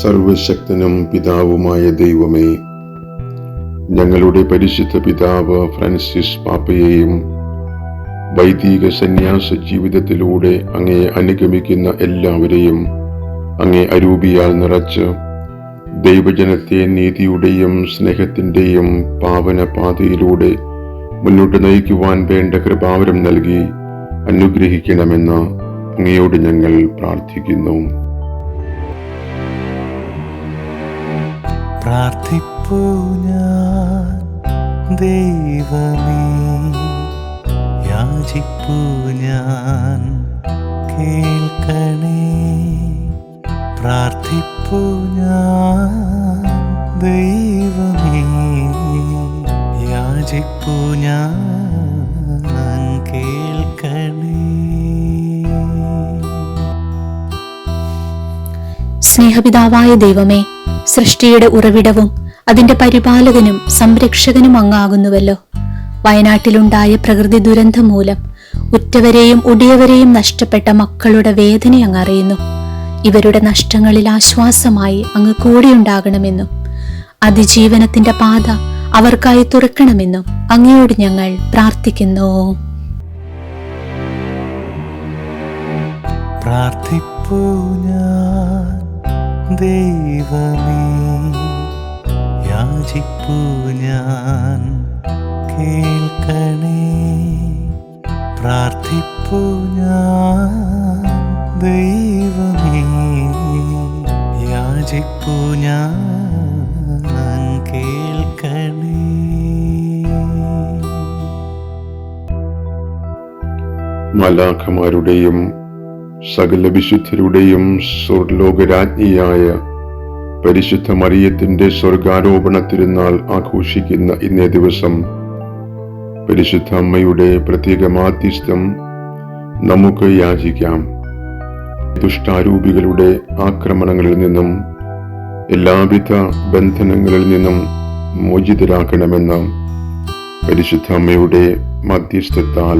സർവശക്തനും പിതാവുമായ ദൈവമേ ഞങ്ങളുടെ പരിശുദ്ധ പിതാവ് ഫ്രാൻസിസ് പാപ്പയെയും വൈദിക സന്യാസ ജീവിതത്തിലൂടെ അങ്ങയെ അനുഗമിക്കുന്ന എല്ലാവരെയും അങ്ങേ അരൂപിയാൽ നിറച്ച് ദൈവജനത്തെ നീതിയുടെയും സ്നേഹത്തിന്റെയും പാവന പാതയിലൂടെ മുന്നോട്ട് നയിക്കുവാൻ വേണ്ട കൃപാവരം നൽകി അനുഗ്രഹിക്കണമെന്ന് അങ്ങയോട് ഞങ്ങൾ പ്രാർത്ഥിക്കുന്നു. പ്രാർത്ഥിപ്പൂ ഞാൻ. ദൈവമേ യാചിപ്പൂ ഞാൻ. കേൾക്കണേ. പ്രാർത്ഥിപ്പൂ ഞാൻ. ദൈവമേ യാചിപ്പൂ ഞാൻ. സ്നേഹപിതാവായ ദൈവമേ സൃഷ്ടിയുടെ ഉറവിടവും അതിന്റെ പരിപാലകനും സംരക്ഷകനും അങ്ങാകുന്നുവല്ലോ. വയനാട്ടിലുണ്ടായ പ്രകൃതി ദുരന്തം മൂലം ഉറ്റവരെയും ഉടിയവരെയും നഷ്ടപ്പെട്ട മക്കളുടെ വേദന അങ്ങ് അറിയുന്നു ഇവരുടെ നഷ്ടങ്ങളിൽ ആശ്വാസമായി അങ്ങ് കൂടെയുണ്ടാകണമെന്നും അതിജീവനത്തിന്റെ പാത അവർക്കായി തുറക്കണമെന്നും അങ്ങയോട് ഞങ്ങൾ പ്രാർത്ഥിക്കുന്നു. പ്രാർത്ഥിപ്പൂ ഞാൻ. ദൈവമേ യാചിപ്പു ഞാൻ കേൾക്കണേ. പ്രാർത്ഥിപ്പു ഞാൻ ദൈവമേ യാചിപ്പു ഞാൻ കേൾക്കണേ. മാലാഖമാരുടെയും സകല വിശുദ്ധരുടെയും സ്വർലോകരാജ്ഞിയായ പരിശുദ്ധ മറിയത്തിന്റെ സ്വർഗാരോപണ തിരുനാൾ ആഘോഷിക്കുന്ന ഇന്നേ ദിവസം പരിശുദ്ധ അമ്മയുടെ പ്രത്യേക മാധ്യസ്ഥം നമുക്ക് യാചിക്കാം. ദുഷ്ടാരൂപികളുടെ ആക്രമണങ്ങളിൽ നിന്നും എല്ലാവിധ ബന്ധനങ്ങളിൽ നിന്നും മോചിതരാക്കണമെന്ന് പരിശുദ്ധ അമ്മയുടെ മധ്യസ്ഥത്താൽ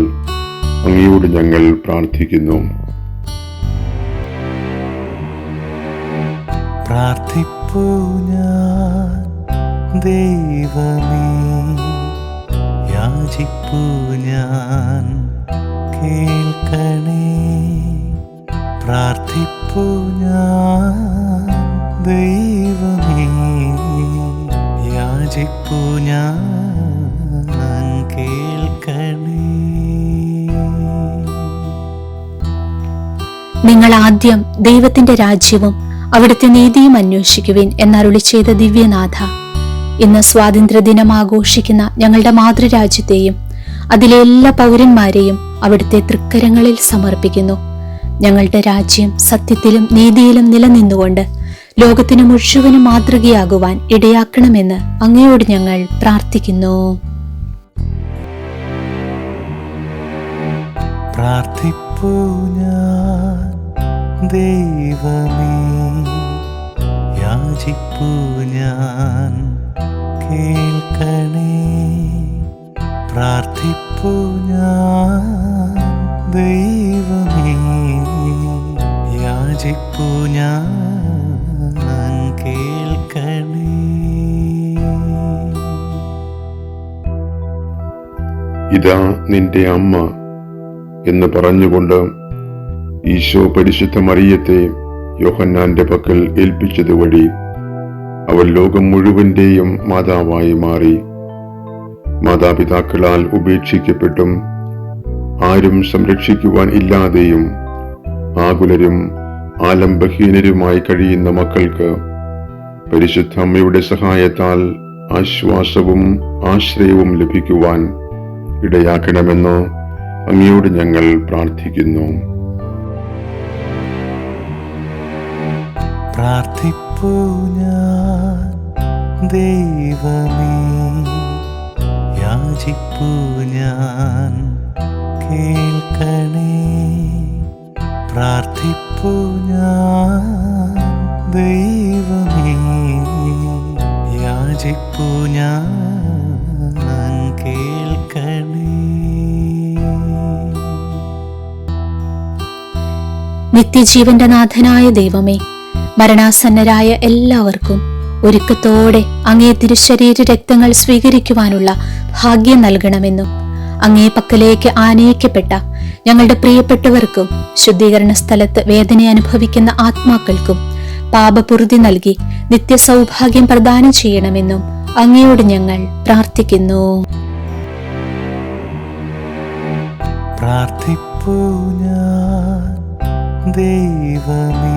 അങ്ങയോട് ഞങ്ങൾ പ്രാർത്ഥിക്കുന്നു. പ്രാർത്ഥിപ്പൂ ഞാൻ. ദൈവമേ യാചിപ്പൂ ഞാൻ. കേൾക്കണേ പ്രാർത്ഥിപ്പൂ ഞാൻ. ദൈവമേ യാചിപ്പൂ ഞാൻ. നിങ്ങൾ ആദ്യം ദൈവത്തിന്റെ രാജ്യവും അവിടുത്തെ നീതിയും അന്വേഷിക്കുവിൻ എന്നരുളി ചെയ്ത ദിവ്യനാഥ. ഇന്ന് സ്വാതന്ത്ര്യദിനം ആഘോഷിക്കുന്ന ഞങ്ങളുടെ മാതൃരാജ്യത്തെയും അതിലെ എല്ലാ പൗരന്മാരെയും അവിടുത്തെ തൃക്കരങ്ങളിൽ സമർപ്പിക്കുന്നു. ഞങ്ങളുടെ രാജ്യം സത്യത്തിലും നീതിയിലും നിലനിന്നുകൊണ്ട് ലോകത്തിന് മുഴുവനും മാതൃകയാകുവാൻ ഇടയാക്കണമെന്ന് അങ്ങയോട് ഞങ്ങൾ പ്രാർത്ഥിക്കുന്നു. പ്രാർത്ഥിപ്പൂ ഞാൻ. ദൈവമേ യാചിപ്പു ഞാൻ കേൾക്കണേ. പ്രാർത്ഥിപ്പു ഞാൻ ദൈവമേ യാചിപ്പു ഞാൻ കേൾക്കണേ. ഇതാ നിന്റെ അമ്മ എന്ന് പറഞ്ഞുകൊണ്ട് ഈശോ പരിശുദ്ധ മറിയത്തെ യോഹന്നാന്റെ പക്കൽ ഏൽപ്പിച്ചത് വഴി അവൾ ലോകം മുഴുവന്റെയും മാതാവായി മാറി. മാതാപിതാക്കളാൽ ഉപേക്ഷിക്കപ്പെട്ടും ആരും സംരക്ഷിക്കുവാൻ ഇല്ലാതെയും ആകുലരും ആലംബഹീനരുമായി കഴിയുന്ന മക്കൾക്ക് പരിശുദ്ധ അമ്മയുടെ സഹായത്താൽ ആശ്വാസവും ആശ്രയവും ലഭിക്കുവാൻ ഇടയാക്കണമെന്ന് അങ്ങയോട് ഞങ്ങൾ പ്രാർത്ഥിക്കുന്നു. പ്രാർത്ഥിപ്പൂ ഞാൻ. ദൈവമേ യാചിപ്പൂ ഞാൻ. കേൾക്കണേ പ്രാർത്ഥിപ്പൂ ഞാൻ. ദൈവമേ യാചിപ്പൂ ഞാൻ. നിത്യജീവന്റെ നാഥനായ ദൈവമേ മരണാസന്നരായ എല്ലാവർക്കും ഒരുക്കത്തോടെ അങ്ങേ തിരുശരീര രക്തങ്ങൾ സ്വീകരിക്കുവാനുള്ള ഭാഗ്യം നൽകണമെന്നും അങ്ങേ പക്കലേക്ക് ആനയിക്കപ്പെട്ട ഞങ്ങളുടെ പ്രിയപ്പെട്ടവർക്കും ശുദ്ധീകരണ സ്ഥലത്ത് വേദന അനുഭവിക്കുന്ന ആത്മാക്കൾക്കും പാപപുറുതി നൽകി നിത്യസൗഭാഗ്യം പ്രദാനം ചെയ്യണമെന്നും അങ്ങയോട് ഞങ്ങൾ പ്രാർത്ഥിക്കുന്നു. പ്രാർത്ഥിപ്പൂ ഞാൻ ദൈവമേ.